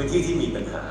พื้นที่ที่มีปัญหา